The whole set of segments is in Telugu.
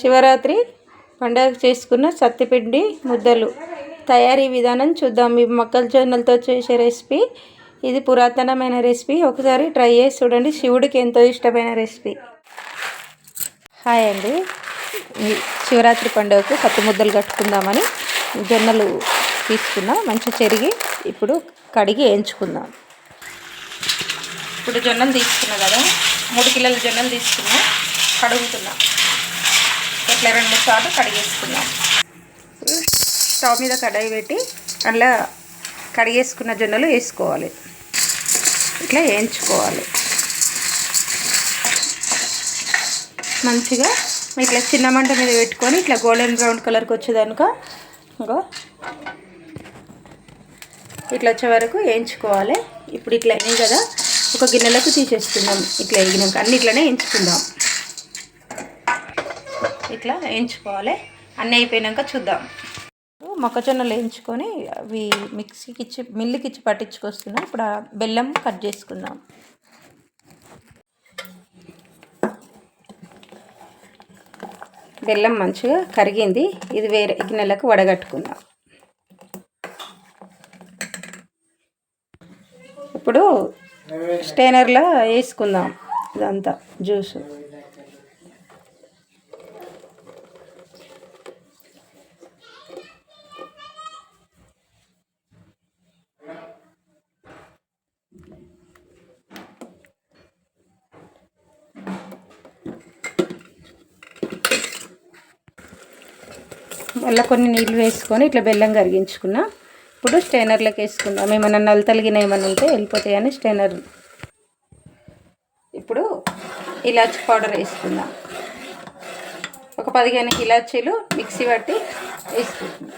శివరాత్రి పండగ చేసుకున్న సత్తిపిండి ముద్దలు. తయారీ విధానం చూద్దాం. ఈ మొక్కజొన్నలతో చేసే రెసిపీ. ఇది పురాతనమైన రెసిపీ. ఒకసారి ట్రై చేసి చూడండి. శివుడికి ఎంతో ఇష్టమైన రెసిపీ. హాయ్ అండి. శివరాత్రి పండుగకు సత్తి ముద్దలు కట్టుకుందామని జొన్నలు తీసుకున్నాం. మంచిగా చెరిగి ఇప్పుడు కడిగి వేయించుకుందాం ఇప్పుడు జొన్నలు తీసుకున్నా కదా. మూడు కిలోల జొన్నలు తీసుకున్నా. కడుగుతున్నా. ఇట్లా రెండు మూడు సార్లు కడిగేసుకున్నాం. స్టవ్ మీద కడాయి పెట్టి అందులో కడిగేసుకున్న జొన్నలు వేసుకోవాలి. ఇట్లా వేయించుకోవాలి. మంచిగా ఇట్లా చిన్న మంట మీద పెట్టుకొని ఇట్లా గోల్డెన్ బ్రౌన్ కలర్కి వచ్చేదానుక ఇంకో ఇట్లా వచ్చే వరకు వేయించుకోవాలి. ఇప్పుడు ఇట్లా అయినాయి కదా ఒక గిన్నెలకు తీసేస్తున్నాం ఇట్లా వేగినాక అన్ని ఇట్లనే వేయించుకుందాం. ఇట్లా వేయించుకోవాలి. అన్నీ అయిపోయాక చూద్దాం. మొక్కజొన్నలు వేయించుకొని అవి మిక్సీకి ఇచ్చి మిల్లుకి ఇచ్చి పట్టించుకొస్తున్నాం. ఇప్పుడు బెల్లం కట్ చేసుకుందాం. బెల్లం మంచిగా కరిగింది. ఇది వేరే గిన్నెలకు వడగట్టుకుందాం. ఇప్పుడు స్టైనర్లో వేసుకుందాం. ఇదంతా జ్యూసు. మళ్ళీ కొన్ని నీళ్ళు వేసుకొని ఇట్లా బెల్లం కరిగించుకున్నా. ఇప్పుడు స్టైనర్లోకి వేసుకుందాం. ఏమైనా నల్ల తలిగిన ఏమైనా ఉంటే వెళ్ళిపోతాయని స్టైనర్. ఇప్పుడు ఇలాచి పౌడర్ వేసుకుందాం. ఒక పదిహేను ఇలాచీలు మిక్సీ పట్టి వేసుకుంటున్నాం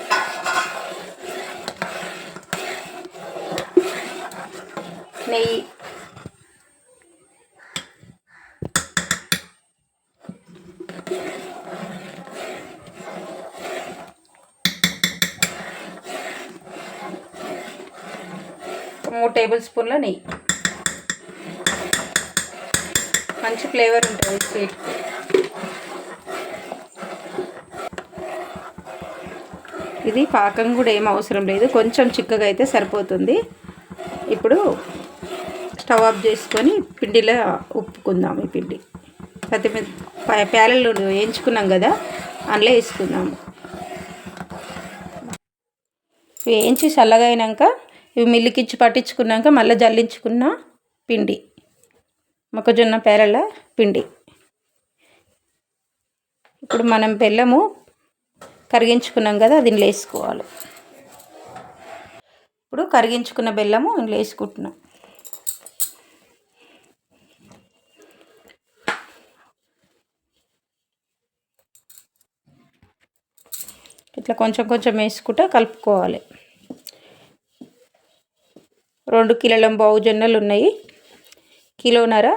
నెయ్యి. మూడు టేబుల్ స్పూన్ల నెయ్యి. మంచి ఫ్లేవర్ ఉంటుంది స్వీట్. ఇది పాకం కూడా ఏం అవసరం లేదు. కొంచెం చిక్కగా అయితే సరిపోతుంది. ఇప్పుడు స్టవ్ ఆఫ్ చేసుకొని పిండిలో ఉప్పుకుందాం ఈ పిండి. పత్తి ప్యాలెల్లో వేయించుకున్నాం కదా అందులో వేసుకుందాము. వేయించి చల్లగా ఇవి మిల్లికిచ్చి పట్టించుకున్నాక మళ్ళీ జల్లించుకున్న పిండి. మొక్కజొన్న పేరల పిండి. ఇప్పుడు మనం బెల్లము కరిగించుకున్నాం కదా దీనిలో వేసుకోవాలి. ఇప్పుడు కరిగించుకున్న బెల్లము ఇందులో వేసుకుంటున్నాం. ఇట్లా కొంచెం కొంచెం వేసుకుంటా కలుపుకోవాలి. రెండు కిలోల బావు జొన్నలు ఉన్నాయి. కిలోన్నర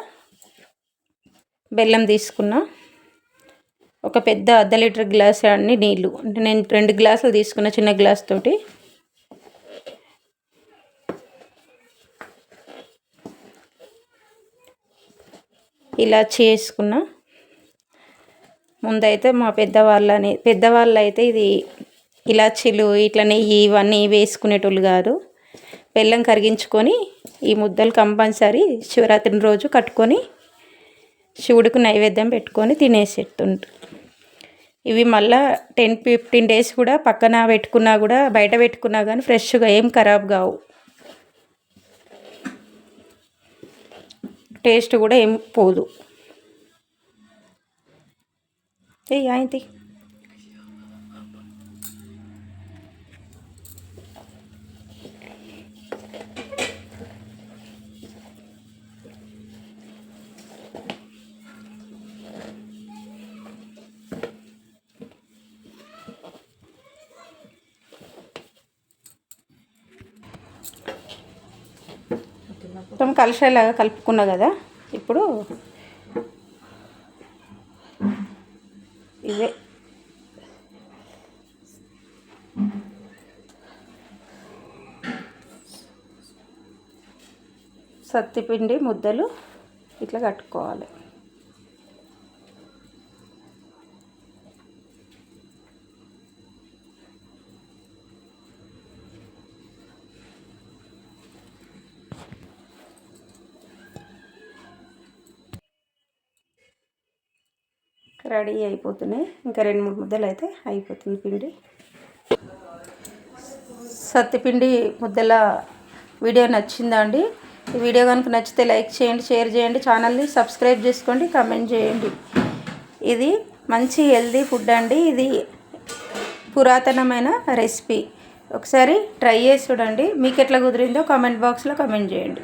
బెల్లం తీసుకున్నా. ఒక పెద్ద అర్ధ లీటర్ గ్లాస్ అన్ని నీళ్ళు అంటే నేను రెండు గ్లాసులు తీసుకున్న చిన్న గ్లాస్ తోటి. ఇలా చేసుకున్నా ముందైతే మా పెద్దవాళ్ళని పెద్దవాళ్ళు అయితే ఇది ఇలాచీలు ఇట్లా నెయ్యి ఇవన్నీ వేసుకునేటోళ్ళు కాదు. బెల్లం కరిగించుకొని ఈ ముద్దలు కంపల్సరీ శివరాత్రి రోజు కట్టుకొని శివుడికి నైవేద్యం పెట్టుకొని తినేసేస్తుంటారు ఇవి మళ్ళా టెన్ ఫిఫ్టీన్ డేస్ కూడా పక్కన పెట్టుకున్నా కూడా బయట పెట్టుకున్నా కానీ ఫ్రెష్గా ఏం ఖరాబ్ కావు. టేస్ట్ కూడా ఏం పోదు. ఏ ఆయింతి మొత్తం కలిసేలాగా కలుపుకున్నా కదా ఇప్పుడు ఇవే. సత్తిపిండి ముద్దలు ఇట్లా కట్టుకోవాలి. రెడీ అయిపోతున్నాయి. ఇంకా రెండు మూడు ముద్దలు అయితే అయిపోతుంది పిండి. సత్తిపిండి ముద్దల వీడియో నచ్చిందా అండి? ఈ వీడియో కనుక నచ్చితే లైక్ చేయండి షేర్ చేయండి ఛానల్ని సబ్స్క్రైబ్ చేసుకోండి కమెంట్ చేయండి. ఇది మంచి హెల్దీ ఫుడ్ అండి. ఇది పురాతనమైన రెసిపీ. ఒకసారి ట్రై చేసి చూడండి. మీకు ఎట్లా కుదిరిందో కామెంట్ బాక్స్లో కమెంట్ చేయండి.